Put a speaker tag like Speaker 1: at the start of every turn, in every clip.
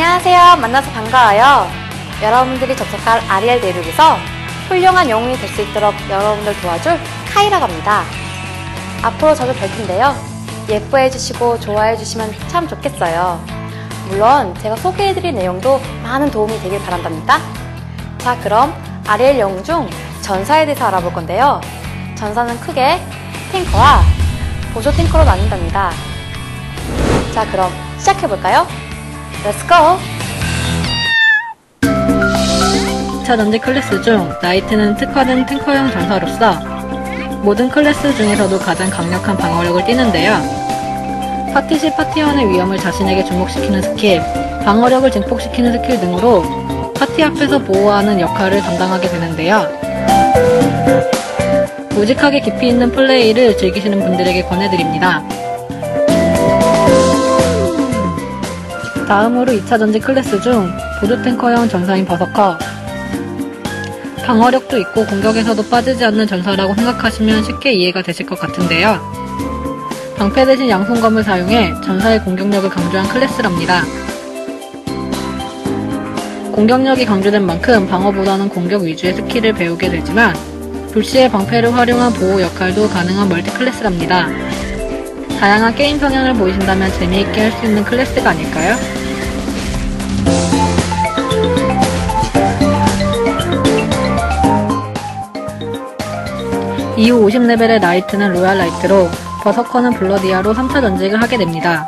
Speaker 1: 안녕하세요. 만나서 반가워요. 여러분들이 접속할 아리엘 대륙에서 훌륭한 영웅이 될 수 있도록 여러분들 도와줄 카이라고 합니다. 앞으로 저도 뵐 텐데요. 예뻐해 주시고 좋아해 주시면 참 좋겠어요. 물론 제가 소개해드릴 내용도 많은 도움이 되길 바란답니다. 자, 그럼 아리엘 영웅 중 전사에 대해서 알아볼 건데요. 전사는 크게 탱커와 보조 탱커로 나뉜답니다. 자, 그럼 시작해볼까요? Let's go!
Speaker 2: 2차 전지 클래스 중 나이트는 특화된 탱커형 전사로서 모든 클래스 중에서도 가장 강력한 방어력을 띠는데요. 파티 시 파티원의 위험을 자신에게 주목시키는 스킬, 방어력을 증폭시키는 스킬 등으로 파티 앞에서 보호하는 역할을 담당하게 되는데요. 우직하게 깊이 있는 플레이를 즐기시는 분들에게 권해드립니다. 다음으로 2차 전지 클래스 중 보조 탱커형 전사인 버서커 방어력도 있고 공격에서도 빠지지 않는 전사라고 생각하시면 쉽게 이해가 되실 것 같은데요. 방패 대신 양손검을 사용해 전사의 공격력을 강조한 클래스랍니다. 공격력이 강조된 만큼 방어보다는 공격 위주의 스킬을 배우게 되지만 불시에 방패를 활용한 보호 역할도 가능한 멀티 클래스랍니다. 다양한 게임 성향을 보이신다면 재미있게 할 수 있는 클래스가 아닐까요? 이후 50레벨의 라이트는 로얄 라이트로 버서커는 블러디아로 3차 전직을 하게 됩니다.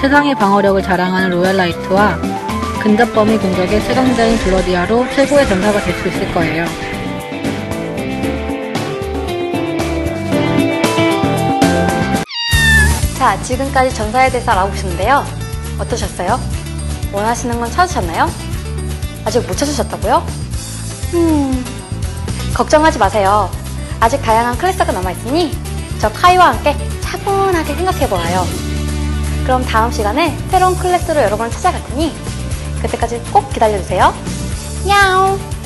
Speaker 2: 최상의 방어력을 자랑하는 로얄 라이트와 근접 범위 공격의 최강자인 블러디아로 최고의 전사가 될 수 있을 거예요.
Speaker 1: 자, 지금까지 전사에 대해서 알아보셨는데요. 어떠셨어요? 원하시는 건 찾으셨나요? 아직 못 찾으셨다고요? 음, 걱정하지 마세요. 아직 다양한 클래스가 남아있으니 저 카이와 함께 차분하게 생각해보아요. 그럼 다음 시간에 새로운 클래스로 여러분을 찾아갈 테니 그때까지 꼭 기다려주세요. 야옹!